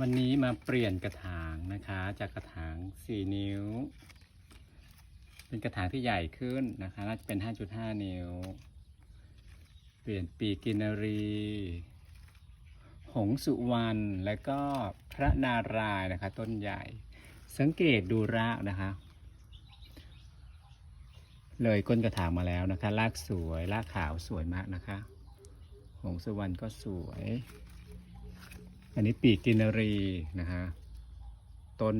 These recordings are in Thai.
วันนี้มาเปลี่ยนกระถางนะคะ จากกระถาง 4 นิ้ว เป็นกระถางที่ใหญ่ขึ้นนะคะ น่าจะเป็น 5.5 นิ้ว เปลี่ยนปีกินรี หงสุวรรณและก็พระนารายนะคะ ต้นใหญ่ สังเกตดูรากนะคะ เลยก้นกระถางมาแล้วนะคะ รากสวย รากขาวสวยมากนะคะ หงสุวรรณก็สวย อันนี้ปีกกินรีนะฮะ ต้น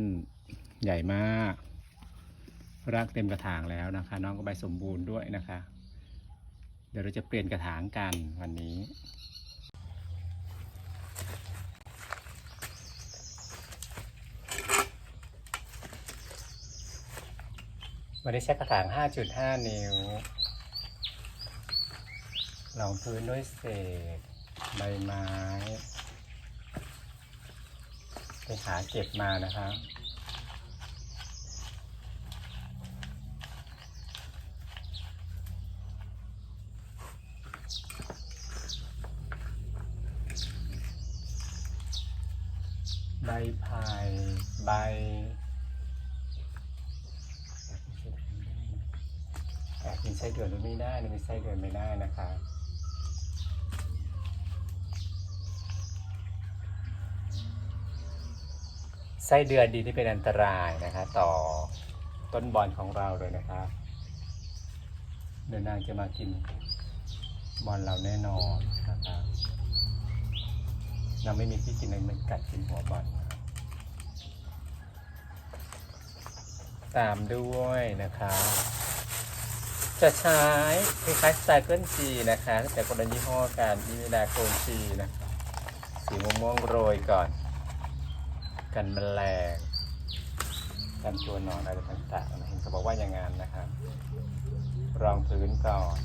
ใหญ่มาก รากเต็มกระถางแล้วนะคะ น้องก็ใบสมบูรณ์ด้วยนะคะ เดี๋ยวเราจะเปลี่ยนกระถางกันวันนี้วันนี้ใช้กระถาง 5.5 นิ้วรองพื้นด้วยเศษ ใบไม้ หาเก็บมานะครับใบพายใบแอบกินไส้เดือนหรือไม่ได้นะมีไส้เดือนไม่ได้นะคะ ไส้เดือนดีที่เป็นอันตรายนะคะ ต่อต้นบอลของเราเลยนะคะเดินนางจะมากินบอลเราแน่นอนนะคะเราไม่มีที่กินเลยมันกัดกินหัวบอลตามด้วยนะคะ จะใช้คล้ายๆสไตล์เกิลจีนะคะแต่คนละยี่ห้อกันอีมิดาโคลจีนะคะสีม่วงๆโรยก่อน กันแมลงกันตัวหนอนอะไรต่างๆนะเห็นเขาบอกว่าอย่างงั้นนะครับ รองพื้นก่อน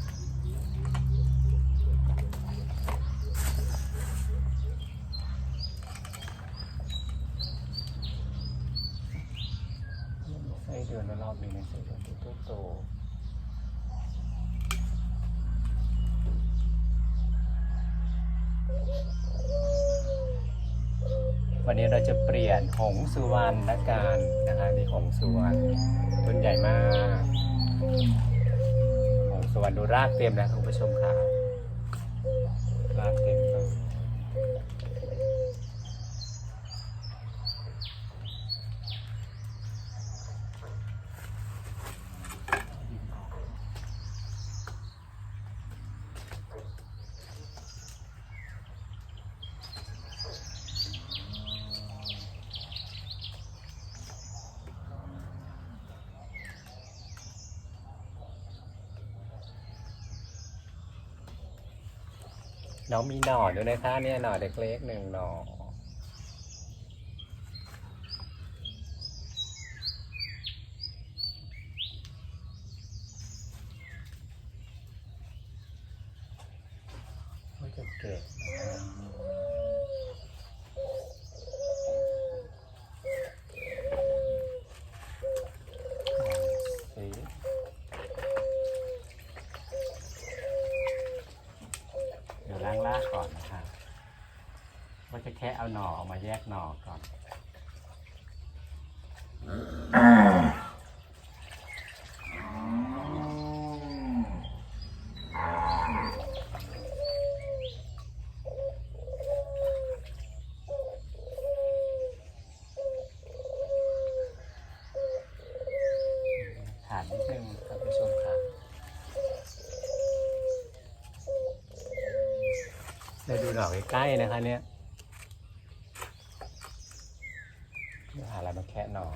ไส้เดือนล้วรอบนี้ในส้เดือนตัวโต วันนี้เราจะเปลี่ยนหงสุวรรณละกันนะคะนี่หงสุวรรณต้นใหญ่มากหงสุวรรณดูรากเต็มนะคุณผู้ชมค่ะรากเต็มเลย น้องมีหน่อด้วยนะคะเนี่ยหน่อเล็กๆหนึ่งหน่อก็จะเก็บนะคะสีเดี๋ยวล้างรากก่อนนะคะว่าจะแค่เอา หน่อออกมาแยกหน่อก่อนถามนิดนึงครับผู้ชมครับได้ดูหน่อใกล้ๆนะคะเนี่ยเดี๋ยวหาอะไร มาแคะหนอแ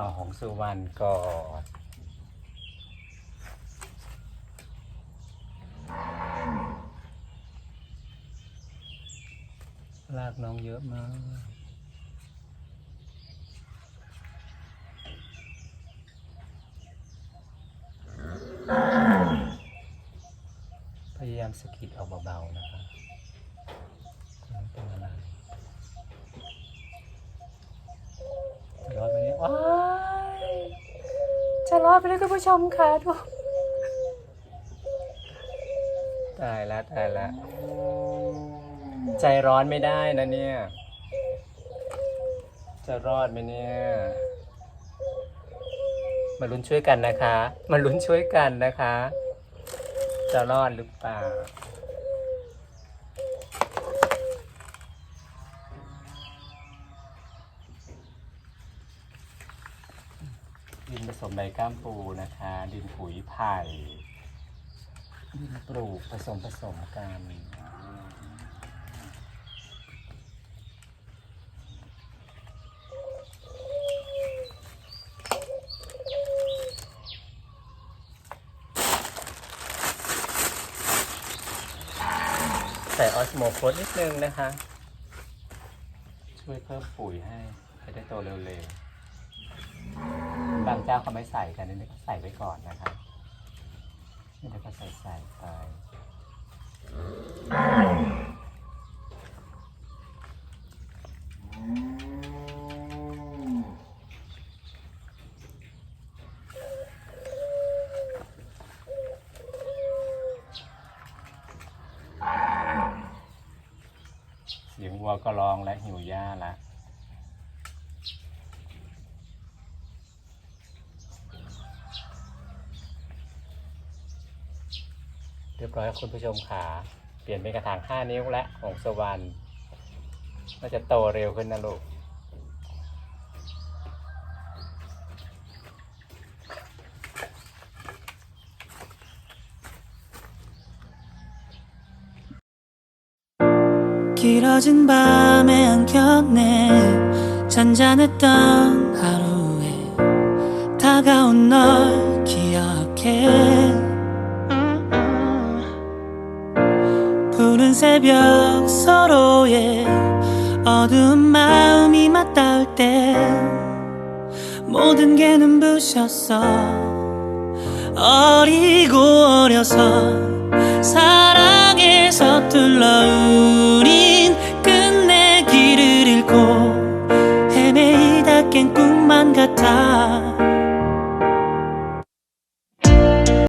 นองของสุวรรณก่อนลากน้องเยอะมากพยายามสกิดออกเบาๆนะคะเป็นอะไรรอนไหมเนี่ยว้า จะรอดไปเลยคุณผู้ชมค่ะทุกตายแล้วตายแล้วใจร้อนไม่ได้นะเนี่ย จะรอดไหมเนี่ย มาลุ้นช่วยกันนะคะ มาลุ้นช่วยกันนะคะ จะรอดหรือเปล่า ดินผสมใบก้ามปูนะคะ ดินปุ๋ยไผ่ดินปลูกผสมผสมกันใส่ออสโมโคสนิดนึงนะคะ ช่วยเพิ่มปุ๋ยให้ให้ได้โตเร็วๆ บางเจ้าเขาไม่ใส่กันนี่ก็ใส่ไว้ก่อนนะคะนี่เดี๋ยวก็ใส่ใส่ไปเสียงวัวก็ร้องและหิวหญ้าละ เรียบร้อยคุณผู้ชมขาเปลี่ยนเป็นกระถาง 5 นิ้วและของสวรรค์น่าจะโตเร็วขึ้นนะลูก 길어진 밤에 안겼네 잔잔했던 하루에 다가온 널 기억해 새벽 서로의 어두운 마음이 맞닿을 때 모든 게 눈부셨어 어리고 어려서 사랑에 서툴러 우린 끝내 길을 잃고 헤매이다 깬 꿈만 같아